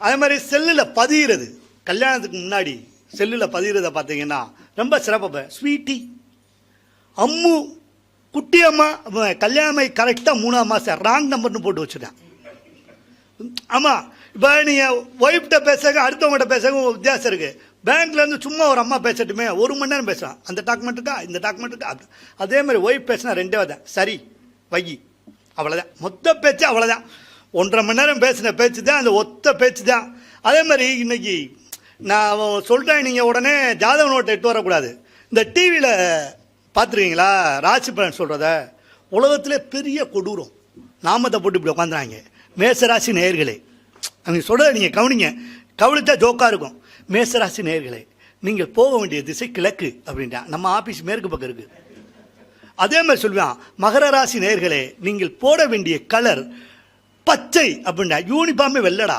அதே மாதிரி செல்லில் பதிகிறது கல்யாணத்துக்கு முன்னாடி செல்லில் பதிகிறத பார்த்தீங்கன்னா ரொம்ப சிறப்பு ஸ்வீட்டி. அம்மு குட்டி அம்மா கல்யாணமை கரெக்டாக மூணாம் மாதம் ராங் நம்பர்னு போட்டு வச்சுட்டேன். ஆமாம் இப்போ நீங்கள் ஒய்ஃப்கிட்ட பேசுங்க அடுத்தவங்ககிட்ட பேசுங்க வித்தியாசம் இருக்குது பேங்க்லேருந்து சும்மா ஒரு அம்மா பேசட்டுமே ஒரு மணி நேரம் பேசலாம். அந்த டாக்குமெண்ட்டுக்கா இந்த டாக்குமெண்ட்டுக்கா அது அதே மாதிரி ஒய்ஃப் பேசினா ரெண்டே தான் சரி வை அவ்வளோதான் மொத்த பேச்சு அவ்வளோதான் ஒன்றரை மணி நேரம் பேசின பேச்சு தான் அந்த ஒத்த பேச்சு தான். அதே மாதிரி இன்னைக்கு நான் அவன் சொல்கிறேன் நீங்கள் உடனே ஜாதக நோட்டை எட்டு வரக்கூடாது. இந்த டிவியில் பார்த்துருக்கீங்களா? ராசி பலன் சொல்கிறத உலகத்திலே பெரிய கொடூரம். நாமத்தை போட்டு இப்படி உட்காந்துறாங்க மேசராசி நேயர்களே அவங்க சொல்கிறத நீங்கள் கவனிங்க. கவனித்தா ஜோக்காக இருக்கும். மேசராசி நேயர்களே நீங்கள் போக வேண்டிய திசை கிழக்கு அப்படின்ட்டான் நம்ம ஆஃபீஸ் மேற்கு பக்கம் இருக்குது அதே மாதிரி சொல்லுவான் மகர ராசி நேர்களே நீங்கள் போட வேண்டிய கலர் பச்சை அப்படின்னா யூனிஃபார்மே வெள்ளடா.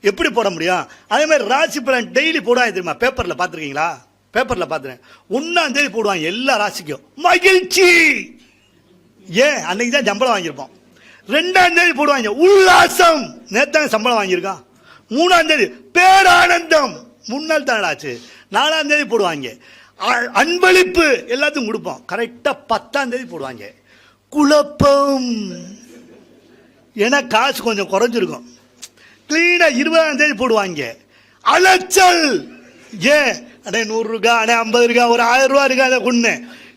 எப்படி போட முடியும்? அதே மாதிரி ராசி பலன் டெய்லி போடுவாங்க தெரியுமா? பேப்பரில் பார்த்துருக்கீங்களா? பேப்பரில் பார்த்துருக்கேன். ஒன்றாம் தேதி போடுவாங்க எல்லா ராசிக்கும். மகிழ்ச்சி! ஏன்? அன்னைக்கு தான் சம்பளம் வாங்கியிருப்போம். ரெண்டாம் தேதி போடுவாங்க உல்லாசம். நேத்தாங்க சம்பளம் வாங்கியிருக்கான் மூணாம் தேதி பேரானந்தம். முன்னாள் தானடா ஆச்சு. நாலாம் தேதி போடுவாங்க. அ- அன்பளிப்பு எல்லாத்துக்கும் கொடுப்போம். கரெக்டாக பத்தாம் தேதி போடுவாங்க. குழப்பம். ஏன்னா காசு கொஞ்சம் குறைஞ்சிருக்கும். கிளீனாக இருபதாம் தேதி போடுவாங்க. அலைச்சல். ஏன்? அடே நூறு இருக்கா ஐம்பது இருக்கா ஒரு ஆயிரம் ரூபா இருக்கா அதை கொண்டு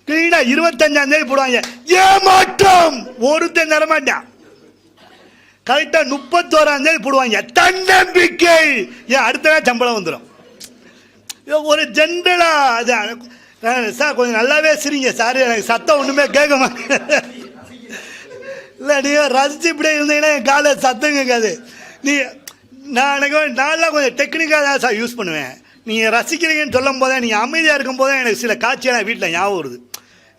கிளீனாக இருபத்தஞ்சாம் தேதி போடுவாங்க. ஏமாற்றம்! ஒருத்தன் தரமாட்டான் கரெக்டாக முப்பத்தோராம் தேதி போடுவாங்க. தன்னம்பிக்கை! ஏன்? அடுத்த நாள் சம்பளம் வந்துடும் ஒரு ஜென்ரலாக அது சார் கொஞ்சம் நல்லாவே சிரிங்க. சார் எனக்கு சத்தம் ஒன்றுமே கேட்க மாட்டேன் நீங்கள் ரசித்து இப்படியே இருந்தீங்கன்னா என் காலை சத்தம் கேட்காது நீ நான் எனக்கு நான்லாம் கொஞ்சம் டெக்னிக்காக தான் சார் யூஸ் பண்ணுவேன். நீங்கள் ரசிக்கிறீங்கன்னு சொல்லும் போதே நீங்கள் அமைதியாக இருக்கும் போதே எனக்கு சில காட்சியெல்லாம் வீட்டில் ஞாபகம் வருது.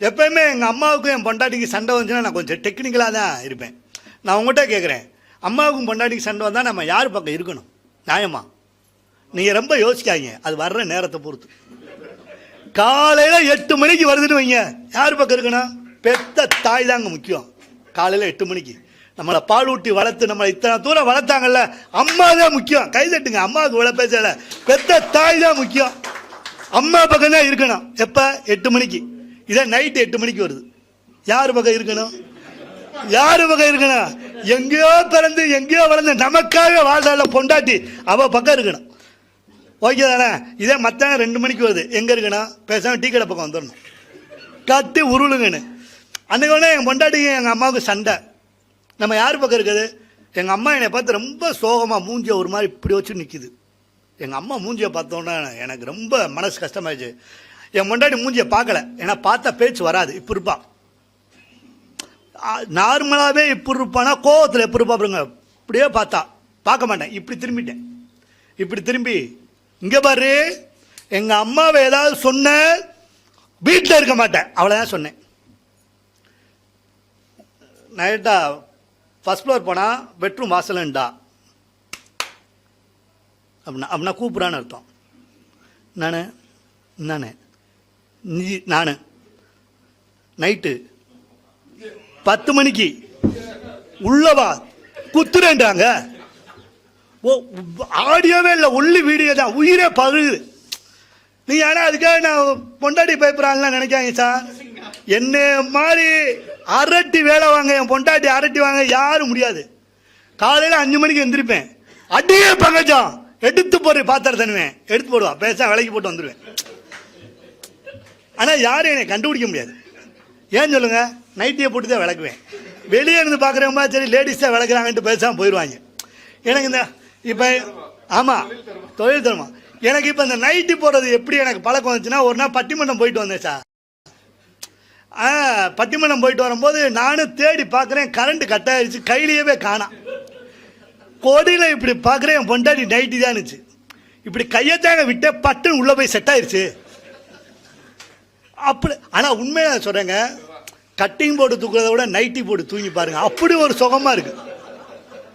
எப்போயுமே எங்கள் அம்மாவுக்கும் என் பொண்டாட்டிக்கு சண்டை வந்துச்சுன்னா நான் கொஞ்சம் டெக்னிக்கலாக தான் இருப்பேன். நான் உங்கள்கிட்ட கேட்குறேன் அம்மாவுக்கும் பொண்டாட்டிக்கு சண்டை வந்தால் நம்ம யார் பக்கம் இருக்கணும்? நியாயமா? நீங்கள் ரொம்ப யோசிக்காதீங்க. அது வர்ற நேரத்தை பொறுத்து. காலையில் எட்டு மணிக்கு வருதுன்னு வைங்க. யார் பக்கம் இருக்கணும்? பெத்த தாய் தாங்க முக்கியம். காலையில் எட்டு மணிக்கு. நம்மளை பால் ஊட்டி வளர்த்து நம்மளை இத்தனை தூரம் வளர்த்தாங்கல்ல அம்மா தான் முக்கியம். கை தட்டுங்க அம்மாவுக்கு விட பேசல. பெத்த தாய் தான் முக்கியம். அம்மா பக்கம் தான் இருக்கணும். எப்போ? எட்டு மணிக்கு. இதே நைட்டு எட்டு மணிக்கு வருது. யார் பக்கம் இருக்கணும்? யார் பக்கம் இருக்கணும்? எங்கேயோ பிறந்து எங்கேயோ வளர்ந்து நமக்காக வாழ்றால பொண்டாட்டி. அவள் பக்கம் இருக்கணும். ஓகே தானே? இதே மத்தியானம் ரெண்டு மணிக்கு வருது. எங்கே இருக்கணும்? பேசாமல் டீ கடை பக்கம் வந்துடணும். கத்தி உருளுங்கன்னு. அன்றைக்கு உடனே எங்கள் பொண்டாட்டிக்கு எங்கள் அம்மாவுக்கு சண்டை. நம்ம யார் பக்கம் இருக்குது? எங்கள் அம்மா என்னை பார்த்து ரொம்ப சோகமாக மூஞ்சியை ஒரு மாதிரி இப்படி வச்சு நிற்கிது எங்கள் அம்மா மூஞ்சியை பார்த்தோன்னே எனக்கு ரொம்ப மனசு கஷ்டமாயிடுச்சு. என் பொண்டாட்டி மூஞ்சியை பார்க்கல. ஏன்னா பார்த்தா பேச்சு வராது. இப்போ இருப்பான் நார்மலாகவே இப்படி இருப்பானா? கோவத்தில் எப்படி இருப்பா பாருங்க. இப்படியே பார்த்தா. பார்க்க மாட்டேன். இப்படி திரும்பிட்டேன். இப்படி திரும்பி இங்கே பாரு எங்கள் அம்மாவை ஏதாவது சொன்ன வீட்டில் இருக்க மாட்டேன். அவ்வளோதான் சொன்னேன். நைட்டா ஃபஸ்ட் ஃப்ளோர் போனால் பெட்ரூம் வாசலண்டா அப்படின்னா அப்படின்னா கூப்பிட்றான்னு அர்த்தம். நான் நான். நீ நான். நைட்டு பத்து மணிக்கு. உள்ளவா குத்துறேன்றாங்க. ஓ ஆடியோவே இல்லை ஒல்லி வீடியோ தான். உயிரே பகுது நீ ஆனால் அதுக்காக நான் பொண்டாடி பயப்படுறாங்கலாம் நினைக்காங்க சார் என்ன மாதிரி அரட்டி வேலை வாங்க என் பொண்டாட்டி அரட்டி வாங்க யாரும் முடியாது. காலையில் அஞ்சு மணிக்கு எந்திரிப்பேன். அடியே பங்கஜம். எடுத்து போடுற பாத்திரம் தருவேன் எடுத்து போடுவா. பேச விலைக்கு போட்டு வந்துடுவேன் ஆனால் யாரும் என்னை கண்டுபிடிக்க முடியாது. ஏன் சொல்லுங்க? நைட்டியை போட்டு தான் விளக்குவேன். வெளியே இருந்து பார்க்குறவங்க சரி லேடிஸ் தான் விளக்குறாங்கன்ட்டு பேசாமல் போயிடுவாங்க எனக்கு இந்த இப்போ ஆமாம் தொழில் தருமா. எனக்கு இப்போ இந்த நைட்டி போடுறது எப்படி எனக்கு பழக்கம் வந்துச்சுன்னா ஒரு நாள் பட்டிமன்றம் போயிட்டு வந்தேன் சார். பட்டிமன்றம் போயிட்டு வரும்போது நானும் தேடி பார்க்குறேன் கரண்ட் கட் ஆகிடுச்சு கையிலேயே காணாம் கொடியில் இப்படி பார்க்குறேன் என் பொண்டாட்டி நைட்டி தான் இருந்துச்சு. இப்படி கையத்தாங்க விட்டு பட்டுன்னு உள்ளே போய் செட் ஆயிடுச்சு அப்படி ஆனால் உண்மையாக சொல்கிறேங்க கட்டிங் போட்டு தூக்குறத விட நைட்டி போட்டு தூங்கி பாருங்கள் அப்படி ஒரு சுகமாக இருக்குது